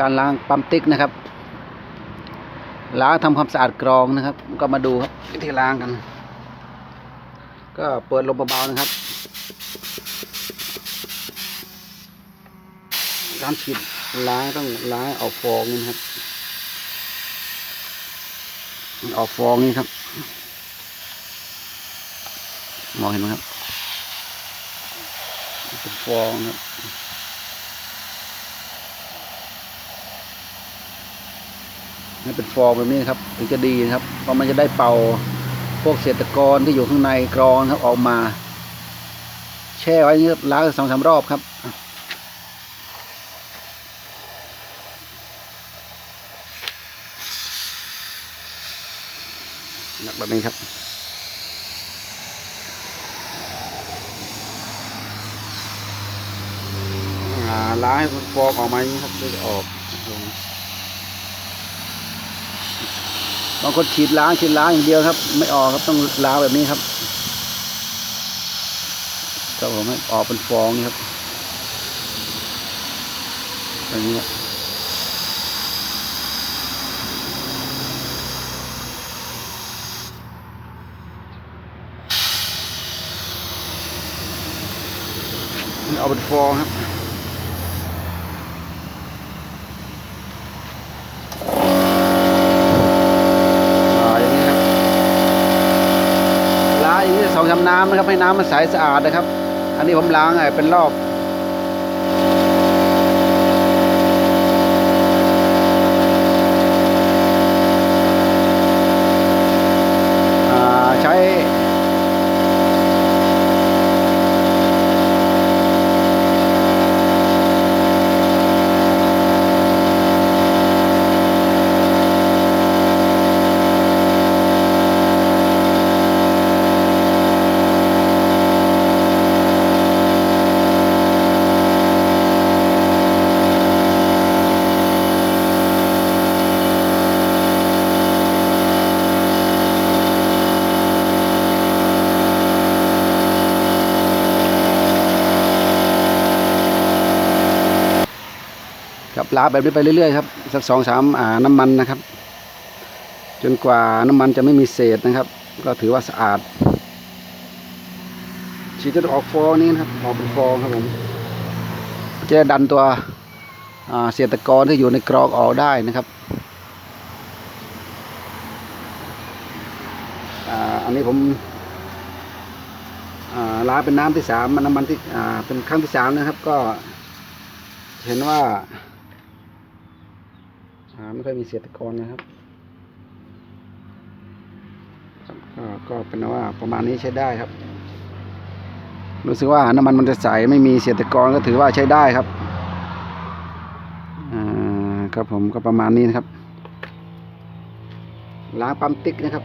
การล้างปั๊มติ๊กนะครับ ล้างทำความสะอาดกรองนะครับ ก็มาดูครับวิธีล้างกัน ก็เปิดลมเบาๆนะครับการฉีดล้างต้องล้างออกฟองนี่นะครับออกฟองนี่ครับ มองเห็นไหมครับเป็นฟองครับ นี่เป็นฟองแบบนี้ครับถึงจะดีนะครับ เพราะมันจะได้เป่าพวกเศษตะกอนที่อยู่ข้างในกรองครับออกมา แช่ไว้นี่ครับล้างสองสามรอบครับแบบนี้ครับ ล้างให้มันฟองออกมาอย่างนี้ครับจะออก บางคนฉีดล้างฉีดล้างอย่างเดียวครับ ไม่ออกครับต้องล้างแบบนี้ครับก็ผมให้ออกเป็นฟองนี่ครับอย่างนี้เอาเป็นฟองครับ อ่าอย่างนี้ครับล้าง อย่างนี้สองสามน้ำนะครับให้น้ำมันใสสะอาดนะครับ อันนี้ผมล้างไงเป็นรอบ อ่าใช้ ครับล้างแบบนี้ไปเรื่อยๆครับสักสองสามอ่าน้ำมันนะครับ จนกว่าน้ำมันจะไม่มีเศษนะครับ ก็ถือว่าสะอาดฉีดจนออกฟองนี้นะครับออกเป็นฟองครับผมจะดันตัวเศษตะกอนที่อยู่ในกรองออกได้นะครับอันนี้ผมล้างเป็นน้ำที่สามมันน้ำมันที่เป็นครั้งที่สามนะครับ ก็เห็นว่าาไม่ค่อยมีเศษตะกอนะครับครับก็ก็เป็นว่าประมาณนี้ใช้ได้ครับ รู้สึกว่าน้ำมันมันจะใสไม่มีเศษตะกอนก็ถือว่าใช้ได้ครับอ่าครับผมก็ประมาณนี้นะครับล้างปั๊มติ๊กนะครับ